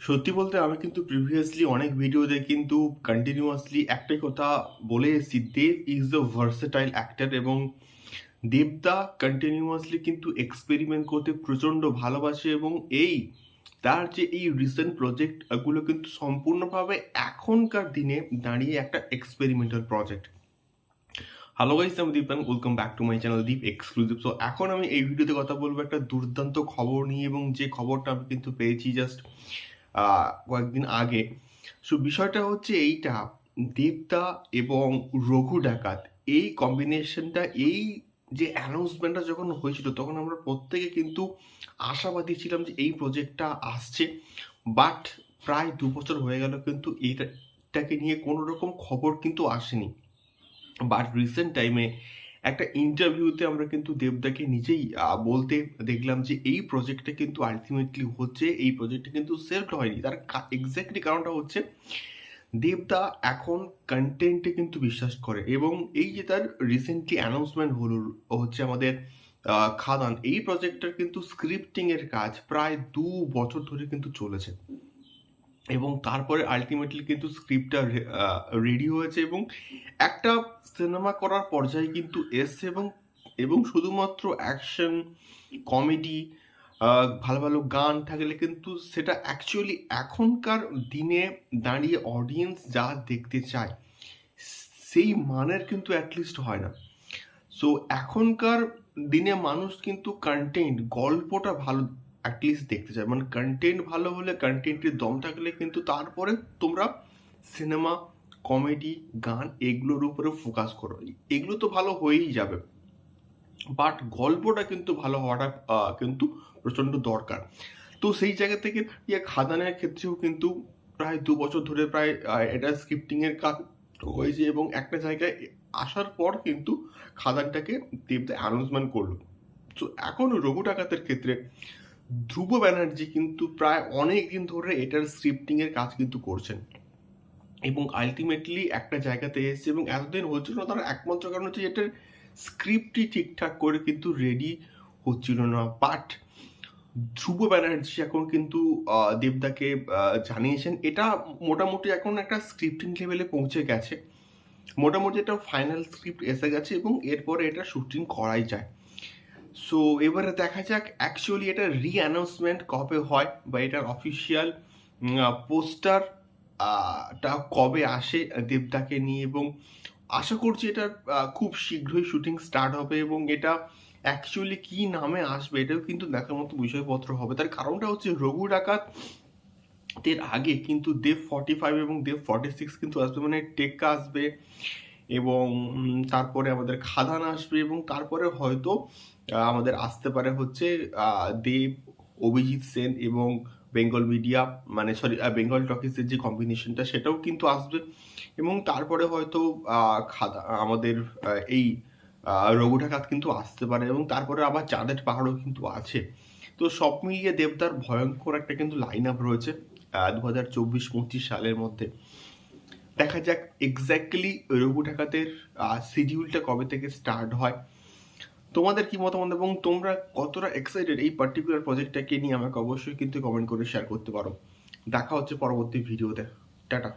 সত্যি বলতে আমি কিন্তু প্রিভিয়াসলি অনেক ভিডিওতে কিন্তু কন্টিনিউয়াসলি একটাই কথা বলে এসেছি, Dev is the versatile actor এবং দেবদা কন্টিনিউয়াসলি কিন্তু এক্সপেরিমেন্ট করতে প্রচণ্ড ভালোবাসে এবং এই, তার যে এই রিসেন্ট প্রজেক্টগুলো কিন্তু সম্পূর্ণভাবে এখনকার দিনে দাঁড়িয়ে একটা এক্সপেরিমেন্টাল প্রজেক্ট হ্যালো গাইস আমি Dipan welcome back to my channel Deep exclusive so এখন আমি এই ভিডিওতে কথা বলব একটা দুর্দান্ত খবর নিয়ে এবং যে খবরটা আমি কিন্তু পেয়েছি জাস্ট কয়েকদিন আগে। সো বিষয়টা হচ্ছে এইটা দেবদা এবং রঘু ডাকাত, এই কম্বিনেশনটা এই যে অ্যানাউন্সমেন্টটা যখন হয়েছিল, তখন আমরা প্রত্যেকে কিন্তু আশাবাদী ছিলাম যে এই প্রজেক্টটা আসছে। বাট প্রায় দু বছর হয়ে গেল কিন্তু এইটাকে নিয়ে কোনো রকম খবর কিন্তু আসেনি। বাট রিসেন্ট টাইমে একটা ইন্টারভিউতে আমরা কিন্তু দেবদাকে নিজেই বলতে দেখলাম যে এই প্রজেক্টটা কিন্তু আলটিমেটলি হচ্ছে, এই প্রজেক্টটা কিন্তু সেলফ হয়নি। তার এক্স্যাক্টলি কারণটা হচ্ছে, দেবদা এখন কন্টেন্টে কিন্তু বিশ্বাস করে এবং এই যে তার রিসেন্টলি অ্যানাউন্সমেন্ট হলো, হচ্ছে আমাদের খাদান, এই প্রজেক্টটার কিন্তু স্ক্রিপ্টিংয়ের কাজ প্রায় দু বছর ধরে কিন্তু চলেছে। এবং তারপরে আলটিমেটলি কিন্তু স্ক্রিপ্টটা রেডি হয়েছে এবং একটা সিনেমা করার পর্যায়ে কিন্তু এসছে এবং এবং শুধুমাত্র অ্যাকশন কমেডি ভালো ভালো গান থাকলে কিন্তু সেটা অ্যাকচুয়ালি এখনকার দিনে দাঁড়িয়ে অডিয়েন্স যা দেখতে চায়, সেই মানের কিন্তু অ্যাটলিস্ট হয় না। সো এখনকার দিনে মানুষ কিন্তু কন্টেন্ট গল্পটা ভালো অ্যাটলিস্ট দেখতে চায় মানে কন্টেন্ট ভালো হলে কন্টেন্টের দম থাকলে কিন্তু তারপরে তোমরা সিনেমা কমেডি গান এগুলোর উপরে ফোকাস করো। এগুলো তো ভালো হয়েই যাবে। বাট গল্পটা কিন্তু ভালো হওয়াটা কিন্তু প্রচণ্ড দরকার। তো সেই জায়গা থেকে ইয়ে খাদানের ক্ষেত্রেও কিন্তু প্রায় দু বছর ধরে প্রায় এটা স্ক্রিপ্টিংয়ের কাজ হয়েছে এবং একটা জায়গায় আসার পর কিন্তু খাদানটাকে দেবদা অ্যানাউন্সমেন্ট করল। তো এখন রঘু ডাকাতের ক্ষেত্রে ধ্রুব ব্যানার্জি কিন্তু প্রায় অনেক দিন ধরে এটার স্ক্রিপ্টিংয়ের কাজ কিন্তু করছেন। এবং আলটিমেটলি একটা জায়গাতে এসেছে এবং এতদিন হচ্ছিল না, তার একমাত্র কারণ হচ্ছে এটার স্ক্রিপ্টই ঠিকঠাক করে কিন্তু রেডি হচ্ছিল না। বাট ধ্রুব ব্যানার্জি এখন কিন্তু দেবদাকে জানিয়েছেন, এটা মোটামুটি এখন একটা স্ক্রিপ্টিং লেভেলে পৌঁছে গেছে। মোটামুটি একটা ফাইনাল স্ক্রিপ্ট এসে গেছে এবং এরপরে এটা শুটিং করাই যায়। সো এবারে দেখা যাক অ্যাকচুয়ালি এটা রি অ্যানাউন্সমেন্ট কবে হয় বা এটার অফিসিয়াল পোস্টার টা কবে আসে দেবদাকে নিয়ে এবং আশা করছি এটা খুব শীঘ্রই শুটিং স্টার্ট হবে এবং এটা অ্যাকচুয়ালি কি নামে আসবে এটাও কিন্তু দেখার মতো বিষয়পত্র হবে। তার কারণটা হচ্ছে রঘু ডাকাত এর আগে কিন্তু দেব ফর্টি ফাইভ এবং দেব ফর্টি সিক্স কিন্তু আসবে মানে টেক্কা আসবে। এবং তারপরে আমাদের খাদান আসবে এবং তারপরে হয়তো আমাদের আসতে পারে হচ্ছে দেব, অভিজিৎ সেন এবং বেঙ্গল মিডিয়া মানে সরি বেঙ্গল টকিসের যে কম্বিনেশনটা সেটাও কিন্তু আসবে। এবং তারপরে হয়তো খাদা আমাদের এই রঘু ডাকাত কিন্তু আসতে পারে এবং তারপরে আবার চাঁদের পাহাড়ও কিন্তু আছে। তো সব মিলিয়ে দেবদার ভয়ঙ্কর একটা কিন্তু লাইন আপ রয়েছে দু হাজার চব্বিশ পঁচিশ সালের মধ্যে। দেখা যাক এক্স্যাক্টলি রঘু ঢাকাতের শিডিউলটা কবে থেকে স্টার্ট হয়। তোমাদের কি মতামত এবং তোমরা কতটা এক্সাইটেড এই পার্টিকুলার প্রজেক্টটাকে নিয়ে আমাকে অবশ্যই কিন্তু কমেন্ট করে শেয়ার করতে পারো। দেখা হচ্ছে পরবর্তী ভিডিওতে টাটা।